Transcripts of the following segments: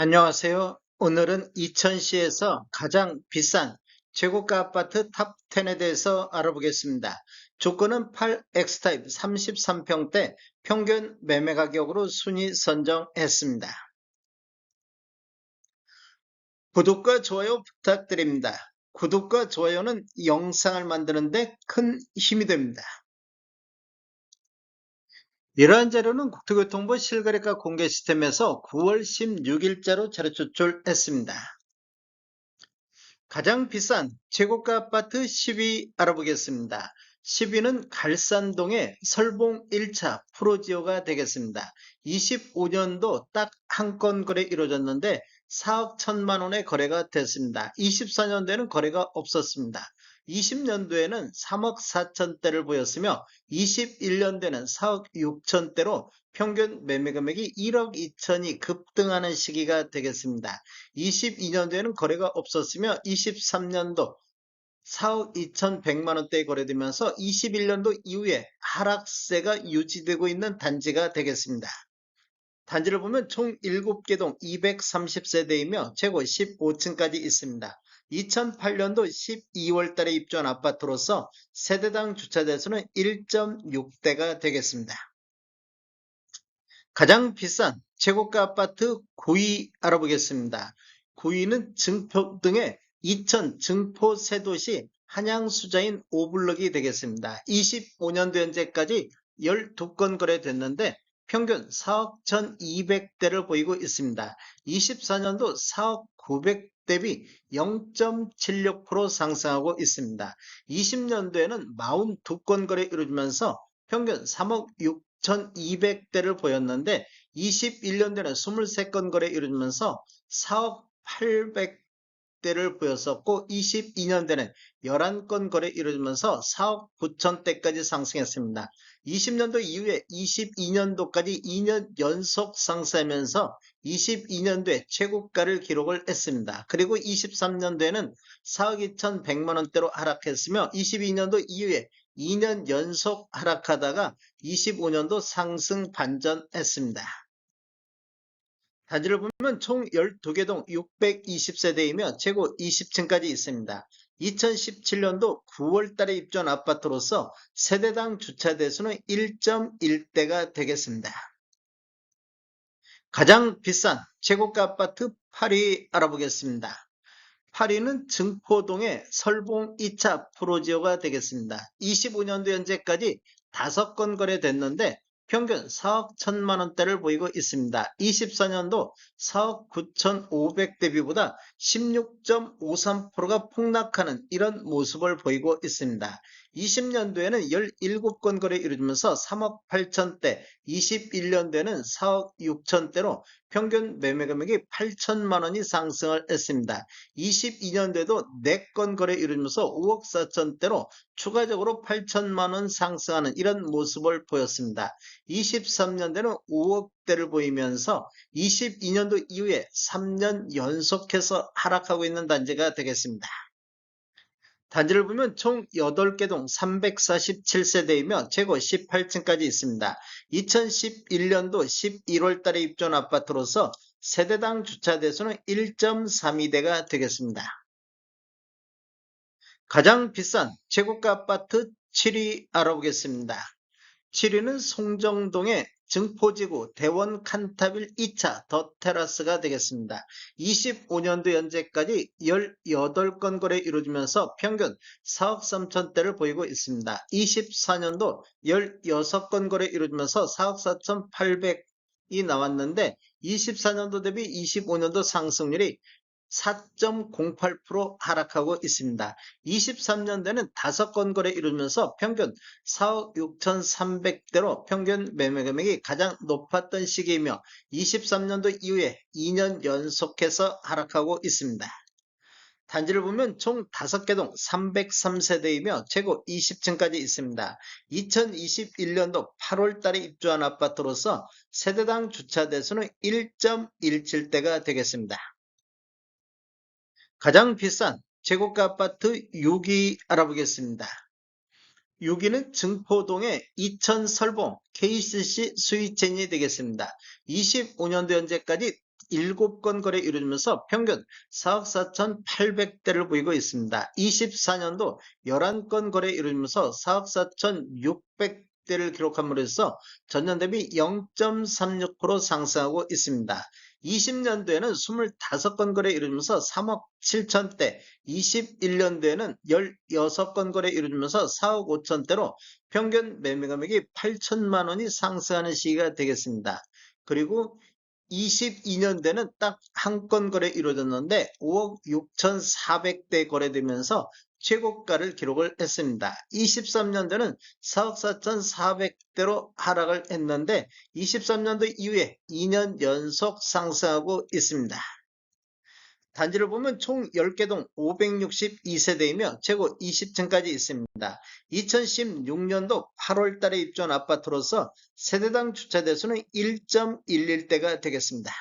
안녕하세요. 오늘은 이천시에서 가장 비싼 최고가 아파트 탑10에 대해서 알아보겠습니다. 조건은 8X타입 33평대 평균 매매 가격으로 순위 선정했습니다. 구독과 좋아요 부탁드립니다. 구독과 좋아요는 영상을 만드는데 큰 힘이 됩니다. 이러한 자료는 국토교통부 실거래가 공개 시스템에서 9월 16일자로 자료 제출했습니다. 가장 비싼 최고가 아파트 10위 알아보겠습니다. 10위는 갈산동의 설봉 1차 프로지오가 되겠습니다. 25년도 딱 한 건 거래 이루어졌는데 4억 1천만 원의 거래가 됐습니다. 24년도에는 거래가 없었습니다. 20년도에는 3억 4천대를 보였으며 21년도에는 4억 6천대로 평균 매매 금액이 1억 2천이 급등하는 시기가 되겠습니다. 22년도에는 거래가 없었으며 23년도 4억 2,100만 원대에 거래되면서 21년도 이후에 하락세가 유지되고 있는 단지가 되겠습니다. 단지를 보면 총 7개 동 230세대이며 최고 15층까지 있습니다. 2008년도 12월 달에 입주한 아파트로서 세대당 주차 대수는 1.6대가 되겠습니다. 가장 비싼 최고가 아파트 9위 알아보겠습니다. 9위는 증포 등의 이천 증포 세도시 한양수자인 오블럭이 되겠습니다. 25년도 현재까지 12건 거래됐는데 평균 4억 1200대를 보이고 있습니다. 24년도 4억 900 대비 0.76% 상승하고 있습니다. 20년도에는 42건 거래 이루어지면서 평균 3억 6,200대를 보였는데 21년도에는 23건 거래 이루어지면서 4억 800 대를 보였었고 22년도에는 11건 거래 이루어지면서 4억 9천대까지 상승했습니다. 20년도 이후에 22년도까지 2년 연속 상승하면서 22년도에 최고가를 기록을 했습니다. 그리고 23년도에는 4억 2천 100만 원대로 하락했으며 22년도 이후에 2년 연속 하락하다가 25년도 상승 반전했습니다. 단지를 보면 총 12개 동 620세대이며 최고 20층까지 있습니다. 2017년도 9월 달에 입주한 아파트로서 세대당 주차 대수는 1.1대가 되겠습니다. 가장 비싼 최고가 아파트 8위 알아보겠습니다. 8위는 증포동의 설봉 2차 프로지오가 되겠습니다. 25년도 현재까지 5건 거래됐는데 평균 4억 1천만 원대를 보이고 있습니다. 24년도 4억 9천5백 대비보다 16.53%가 폭락하는 이런 모습을 보이고 있습니다. 20년도에는 17건 거래 이루어지면서 3억 8천대, 21년도에는 4억 6천대로 평균 매매 금액이 8천만 원이 상승을 했습니다. 22년도에도 4건 거래 이루어지면서 5억 4천대로 추가적으로 8천만 원 상승하는 이런 모습을 보였습니다. 23년도에는 5억대를 보이면서 22년도 이후에 3년 연속해서 하락하고 있는 단지가 되겠습니다. 단지를 보면 총 8개 동 347세대이며 최고 18층까지 있습니다. 2011년도 11월 달에 입주한 아파트로서 세대당 주차 대수는 1.32대가 되겠습니다. 가장 비싼 최고가 아파트 7위 알아보겠습니다. 7위는 송정동의 증포지구 대원 칸타빌 2차 더 테라스가 되겠습니다. 25년도 현재까지 18건 거래 이루어지면서 평균 4억 3천대를 보이고 있습니다. 24년도 16건 거래 이루어지면서 4억 4천 8백 이 나왔는데 24년도 대비 25년도 상승률이 4.08% 하락하고 있습니다. 23년도에는 5건 거래 이루면서 평균 4억 6,300대로 평균 매매 금액이 가장 높았던 시기이며 23년도 이후에 2년 연속해서 하락하고 있습니다. 단지를 보면 총 5개 동 303세대이며 최고 20층까지 있습니다. 2021년도 8월 달에 입주한 아파트로서 세대당 주차 대수는 1.17대가 되겠습니다. 가장 비싼 최고가 아파트 6위 알아보겠습니다. 6위는 증포동의 이천 설봉 KCC 스위첸이 되겠습니다. 25년도 현재까지 7건 거래 이루어지면서 평균 4억 4,800대를 보이고 있습니다. 24년도 11건 거래 이루어지면서 4억 4,600대를 기록함으로 해서 전년 대비 0.36% 상승하고 있습니다. 20년도에는 25건 거래 이루어지면서 3억 7천대, 21년도에는 16건 거래 이루어지면서 4억 5천대로 평균 매매 금액이 8천만 원이 상승하는 시기가 되겠습니다. 그리고 22년대는 딱 한 건 거래 이루어졌는데 5억 6,400대 거래되면서 최고가를 기록을 했습니다. 23년도는 4억 4,400대로 하락을 했는데 23년도 이후에 2년 연속 상승하고 있습니다. 단지를 보면 총 10개 동 562세대이며 최고 20층까지 있습니다. 2016년도 8월 달에 입주한 아파트로서 세대당 주차 대수는 1.11대가 되겠습니다.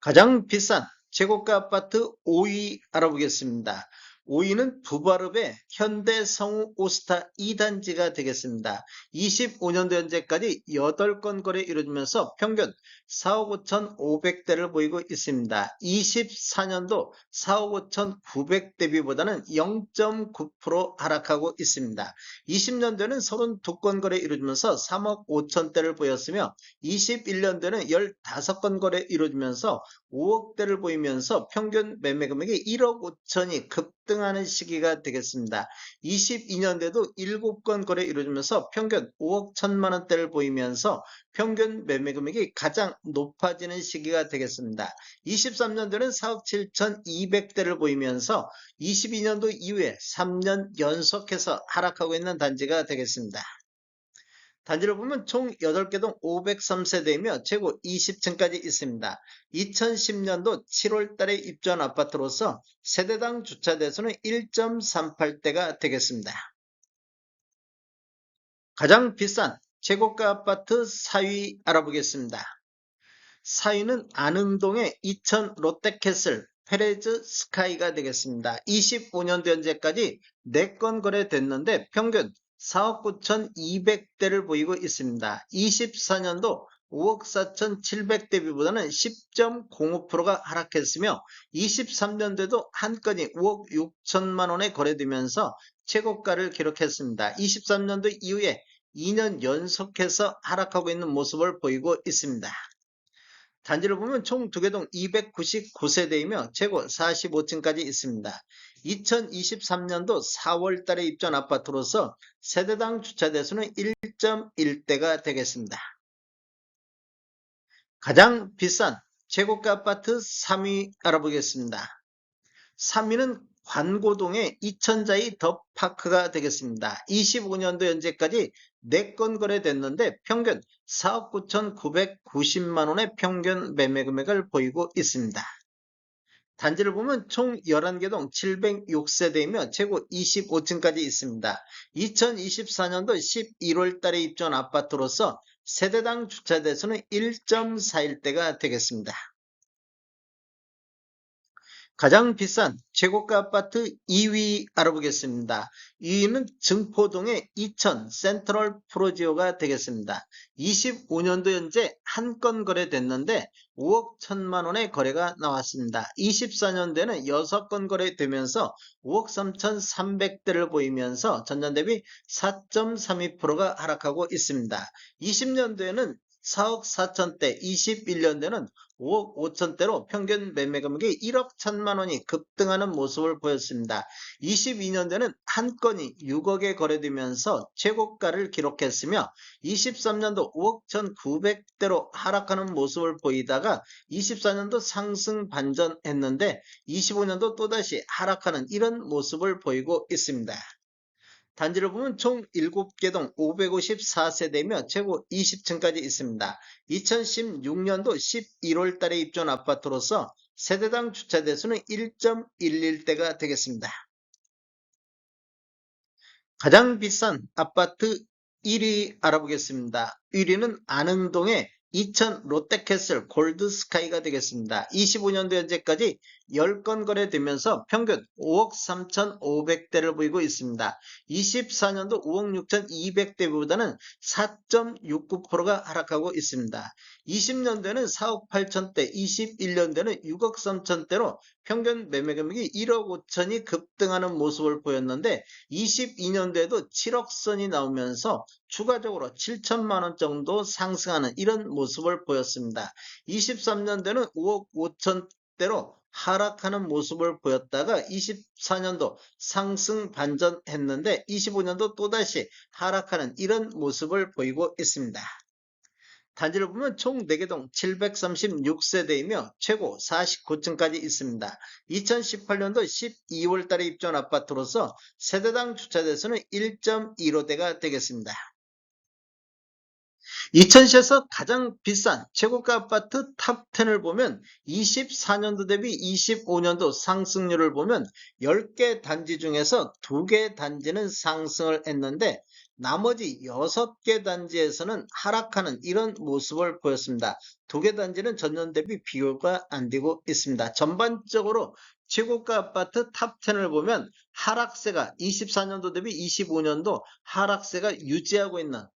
가장 비싼 최고가 아파트 5위 알아보겠습니다. 5위는 두바르의 현대 성우 오스타 2단지가 되겠습니다. 25년도 현재까지 8건 거래 이루어지면서 평균 4억 5,500대를 보이고 있습니다. 24년도 4억 5,900 대비보다는 0.9% 하락하고 있습니다. 20년도에는 32건 거래 이루어지면서 3억 5천대를 보였으며 21년도에는 15건 거래 이루어지면서 5억대를 보이면서 평균 매매 금액이 1억 5천이 급등 하는 시기가 되겠습니다. 22년대도 7건 거래 이루어지면서 평균 5억 1천만 원대를 보이면서 평균 매매 금액이 가장 높아지는 시기가 되겠습니다. 23년도는 4억 7천 2백대를 보이면서 22년도 이후에 3년 연속해서 하락하고 있는 단지가 되겠습니다. 단지를 보면 총 8개 동 503세대이며 최고 20층까지 있습니다. 2010년도 7월 달에 입주한 아파트로서 세대당 주차 대수는 1.38대가 되겠습니다. 가장 비싼 최고가 아파트 4위 알아보겠습니다. 4위는 안흥동의 이천 롯데캐슬 페레즈 스카이가 되겠습니다. 25년도 현재까지 4건 거래됐는데 평균 4억 9,200대를 보이고 있습니다. 24년도 5억 4,700 대비보다는 10.05%가 하락했으며 23년도에도 한 건이 5억 6천만 원에 거래되면서 최고가를 기록했습니다. 23년도 이후에 2년 연속해서 하락하고 있는 모습을 보이고 있습니다. 단지를 보면 총 2개 동 299세대이며 최고 45층까지 있습니다. 2023년도 4월 달에 입주한 아파트로서 세대당 주차 대수는 1.1대가 되겠습니다. 가장 비싼 최고가 아파트 3위 알아보겠습니다. 3위는 관고동의 이천자이 더 파크가 되겠습니다. 25년도 현재까지 4건 거래됐는데 평균 4억 9,990만 원의 평균 매매 금액을 보이고 있습니다. 단지를 보면 총 11개 동 706세대이며 최고 25층까지 있습니다. 2024년도 11월 달에 입주한 아파트로서 세대당 주차 대수는 1.41대가 되겠습니다. 가장 비싼 최고가 아파트 2위 알아보겠습니다. 2위는 증포동의 이천 센트럴 프로지오가 되겠습니다. 25년도 현재 한 건 거래됐는데 5억 1천만 원의 거래가 나왔습니다. 24년도에는 6건 거래되면서 5억 3천3백대를 보이면서 전년 대비 4.32%가 하락하고 있습니다. 20년도에는 4억 4천대, 21년도에는 5억 5천대로 평균 매매 금액이 1억 1천만 원이 급등하는 모습을 보였습니다. 22년도에는 한 건이 6억에 거래되면서 최고가를 기록했으며 23년도 5억 1,900대로 하락하는 모습을 보이다가 24년도 상승 반전했는데 25년도 또다시 하락하는 이런 모습을 보이고 있습니다. 단지를 보면 총 7개 동 554세대이며 최고 20층까지 있습니다. 2016년도 11월 달에 입주한 아파트로서 세대당 주차 대수는 1.11대가 되겠습니다. 가장 비싼 아파트 1위 알아보겠습니다. 1위는 안흥동의 이천 롯데캐슬 골드스카이가 되겠습니다. 25년도 현재까지 10건 거래되면서 평균 5억 3,500대를 보이고 있습니다. 24년도 5억 6,200대보다는 4.69%가 하락하고 있습니다. 20년도에는 4억 8천대, 21년도에는 6억 3천대로 평균 매매 금액이 1억 5천이 급등하는 모습을 보였는데 22년도에도 7억 선이 나오면서 추가적으로 7천만 원 정도 상승하는 이런 모습을 보였습니다. 23년도에는 5억 5천대로 하락하는 모습을 보였다가 24년도 상승 반전했는데 25년도 또다시 하락하는 이런 모습을 보이고 있습니다. 단지를 보면 총 4개동 736세대이며 최고 49층까지 있습니다. 2018년도 12월 달에 입주한 아파트로서 세대당 주차대수는 1.15대가 되겠습니다. 2000시에서 가장 비싼 최고가 아파트 탑10을 보면 24년도 대비 25년도 상승률을 보면 10개 단지 중에서 2개 단지는 상승을 했는데 나머지 6개 단지에서는 하락하는 이런 모습을 보였습니다. 2개 단지는 전년 대비 비교가 안 되고 있습니다. 전반적으로 최고가 아파트 탑10을 보면 하락세가 24년도 대비 25년도 하락세가 유지하고 있는